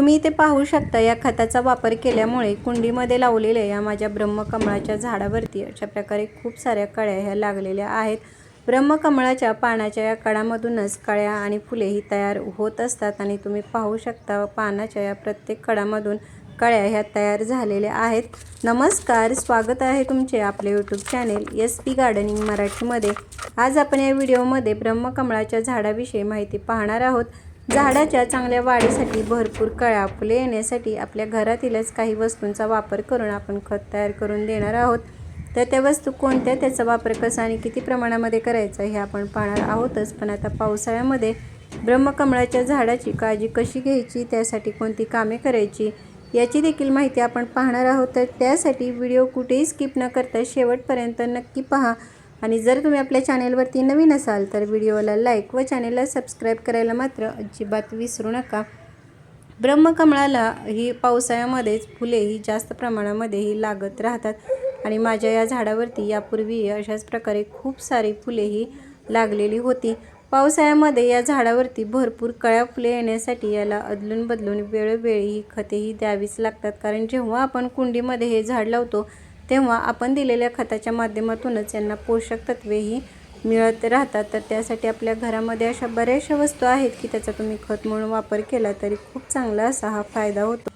तुम्ही इथे पाहू शकता या खताचा वापर केल्यामुळे कुंडीमध्ये लावलेल्या या माझ्या ब्रह्मकमळाच्या झाडावरती अशा प्रकारे खूप साऱ्या कळ्या ह्या लागलेल्या आहेत. ब्रह्मकमळाच्या पानाच्या या कडामधूनच कळ्या आणि फुलेही तयार होत असतात आणि तुम्ही पाहू शकता पानाच्या या प्रत्येक कडामधून कळ्या ह्या तयार झालेल्या आहेत. नमस्कार स्वागत आहे तुमचे आपले YouTube channel S P gardening मराठीमध्ये. आज आपण या व्हिडिओमध्ये ब्रह्मकमळाच्या झाडाविषयी माहिती पाहणार आहोत. झाडाच्या चांगल्या वाढीसाठी भरपूर कळ्या फुले येण्यासाठी आपल्या घरातीलच काही वस्तूंचा वापर करून आपण खत तयार करून देणार आहोत. तर त्या वस्तू कोणत्या त्याचा वापर कसा आणि किती प्रमाणामध्ये करायचा हे आपण पाहणार आहोतच. पण आता पावसाळ्यामध्ये ब्रह्मकमळाच्या झाडाची काळजी कशी घ्यायची त्यासाठी कोणती कामे करायची याची देखील माहिती आपण पाहणार आहोत. तर त्यासाठी व्हिडिओ कुठेही स्किप न करता शेवटपर्यंत नक्की पहा. आणि जर तुम्ही आपल्या चॅनेलवरती नवीन असाल तर व्हिडिओला लाईक व चॅनेलला सबस्क्राईब करायला मात्र अजिबात विसरू नका. ब्रह्मकमळाला ही पावसाळ्यामध्येच फुले ही जास्त प्रमाणामध्ये ही लागत राहतात आणि माझ्या या झाडावरती यापूर्वी अशाच प्रकारे खूप सारी फुले ही लागलेली होती. पावसाळ्यामध्ये या झाडावरती भरपूर कळ्या फुले येण्यासाठी याला अदलून बदलून वेळोवेळी ही खतेही द्यावीच लागतात. कारण जेव्हा आपण कुंडीमध्ये हे झाड लावतो तेव्हा आपण दिलेल्या खताच्या माध्यमातूनच यांना पोषक तत्वेही मिळत राहतात. तर त्यासाठी आपल्या घरामध्ये अशा बऱ्याचशा वस्तू आहेत की त्याचा तुम्ही खत म्हणून वापर केला तरी खूप चांगला असा हा फायदा होतो.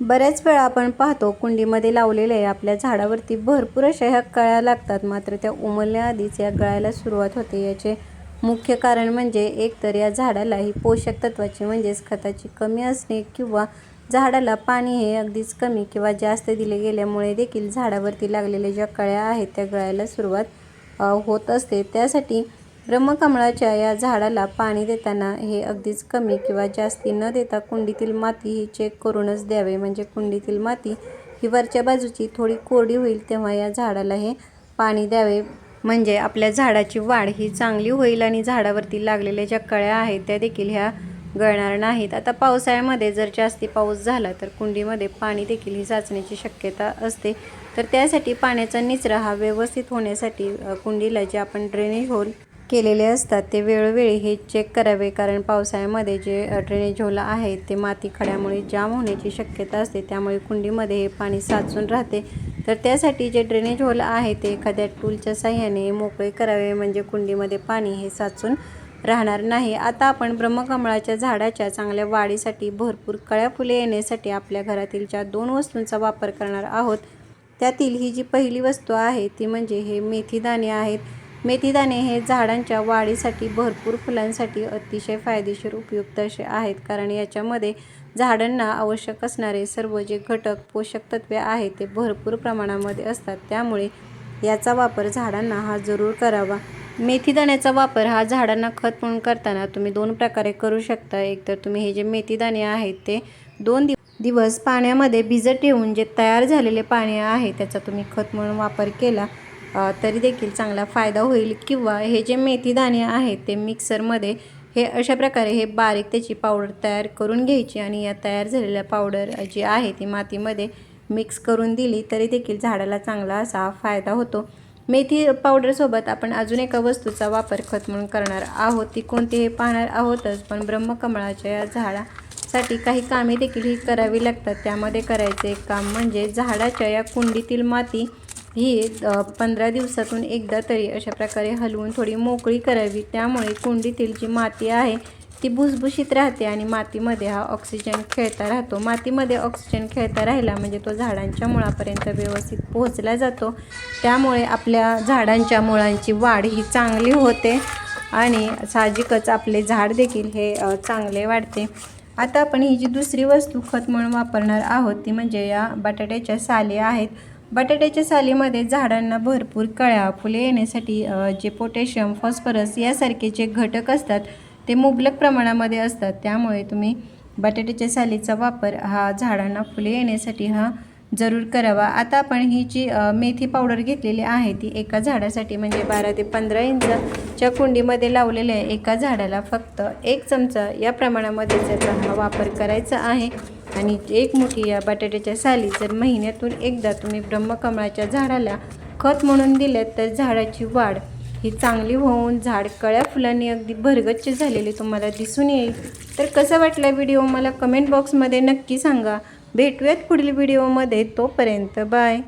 बऱ्याच वेळा आपण पाहतो कुंडीमध्ये लावलेले आपल्या झाडावरती भरपूर अशा ह्या कळ्या लागतात. मात्र त्या उमलण्याआधीच या गळायला सुरुवात होते. याचे मुख्य कारण म्हणजे एकतर या झाडाला ही पोषक तत्वाची म्हणजेच खताची कमी असणे किंवा झाडाला पाणी हे अगदीच कमी किंवा जास्त दिले गेल्यामुळे देखील झाडावरती लागलेल्या ज्या कळ्या आहेत त्या गळायला सुरुवात होत असते. त्यासाठी ब्रह्मकमळाच्या या झाडाला पाणी देताना हे अगदीच कमी किंवा जास्ती न देता कुंडीतील माती ही चेक करूनच द्यावे. म्हणजे कुंडीतील माती ही वरच्या बाजूची थोडी कोरडी होईल तेव्हा या झाडाला हे पाणी द्यावे. म्हणजे आपल्या झाडाची वाढ ही चांगली होईल आणि झाडावरती लागलेल्या ज्या कळ्या आहेत त्या देखील ह्या गळणार नाहीत. आता पावसाळ्यामध्ये जर जास्ती पाऊस झाला तर कुंडीमध्ये पाणी देखील ही साचण्याची शक्यता असते. तर त्यासाठी पाण्याचा निचरा हा व्यवस्थित होण्यासाठी कुंडीला जे आपण ड्रेनेज होल केलेले असतात ते वेळोवेळी हे चेक करावे. कारण पावसाळ्यामध्ये जे ड्रेनेज होल आहे ते माती खड्यामुळे जाम होण्याची शक्यता असते. त्यामुळे कुंडीमध्ये हे पाणी साचून राहते. तर त्यासाठी जे ड्रेनेज होल आहे ते एखाद्या टूलच्या साह्याने मोकळे करावे. म्हणजे कुंडीमध्ये पाणी हे साचून राहणार नाही. आता आपण ब्रह्मकमळाच्या झाडाच्या चांगल्या वाढीसाठी भरपूर कळ्या फुले येण्यासाठी आपल्या घरातील ज्या दोन वस्तूंचा वापर करणार आहोत. त्यातील ही जी पहिली वस्तू आहे ती म्हणजे हे मेथीदाणे आहेत. मेथीदाणे हे झाडांच्या वाढीसाठी भरपूर फुलांसाठी अतिशय फायदेशीर उपयुक्त असे आहेत कारण याच्यामध्ये झाडांना आवश्यक असणारे सर्व जे घटक पोषक तत्वे आहेत ते भरपूर प्रमाणामध्ये असतात. त्यामुळे याचा वापर झाडांना हा जरूर करावा. मेथीदाण्याचा वापर हा झाडांना खत म्हणून करताना तुम्ही दोन प्रकारे करू शकता. एक तर तुम्ही हे जे मेथीदाणे आहेत ते दोन दिव दिवस पाण्यामध्ये भिजत ठेवून जे तयार झालेले पाणी आहे त्याचा तुम्ही खत म्हणून वापर केला तरी देखील चांगला फायदा होईल. किंवा हे जे मेथीदाणे आहेत ते मिक्सरमध्ये हे अशा प्रकारे हे बारीक त्याची पावडर तयार करून घ्यायची आणि या तयार झालेल्या पावडर जी आहे ती मातीमध्ये मिक्स करून दिली तरी देखील झाडाला चांगला असा फायदा होतो. मेथी पावडरसोबत आपण अजून एका वस्तूचा वापर खत म्हणून करणार आहोत. ती कोणती हे पाहणार आहोतच पण ब्रह्मकमळाच्या या झाडासाठी काही कामे देखील ही करावी लागतात. त्यामध्ये करायचे एक काम म्हणजे झाडाच्या या कुंडीतील माती ही पंधरा दिवसातून एकदा तरी अशा प्रकारे हलवून थोडी मोकळी करावी. त्यामुळे कुंडीतील जी माती आहे ती भुसभुशीत राहते आणि मातीमध्ये हा ऑक्सिजन खेळता राहतो. मातीमध्ये ऑक्सिजन खेळता राहिला म्हणजे तो झाडांच्या मुळापर्यंत व्यवस्थित पोहोचला जातो. त्यामुळे आपल्या झाडांच्या मुळांची वाढ ही चांगली होते आणि साहजिकच आपले झाड देखील हे चांगले वाढते. आता आपण ही जी दुसरी वस्तू खत म्हणून वापरणार आहोत ती म्हणजे या बटाट्याच्या साली आहेत. बटाट्याच्या सालीमध्ये झाडांना भरपूर कळ्या फुले येण्यासाठी जे पोटॅशियम फॉस्फरस यासारखे जे घटक असतात ते मुबलक प्रमाणामध्ये असतात. त्यामुळे तुम्ही बटाट्याच्या सालीचा वापर हा झाडांना फुले येण्यासाठी हा जरूर करावा. आता आपण ही जी मेथी पावडर घेतलेली आहे ती एका झाडासाठी म्हणजे बारा ते पंधरा इंचच्या कुंडीमध्ये लावलेल्या एका झाडाला फक्त एक चमचा या प्रमाणामध्ये त्याचा हा वापर करायचा आहे. आणि एक मुठी या बटाट्याच्या साली जर महिन्यातून एकदा तुम्ही ब्रह्मकमळाच्या झाडाला खत म्हणून दिल्यात तर झाडाची वाढ ही चांगली होऊन झाड कळ्या फुलांनी अगदी भरगच्च झालेली तुम्हाला दिसून येईल. तर कसा वाटला व्हिडिओ मला कमेंट बॉक्समध्ये नक्की सांगा. भेटूयात पुढील व्हिडिओमध्ये. तोपर्यंत बाय.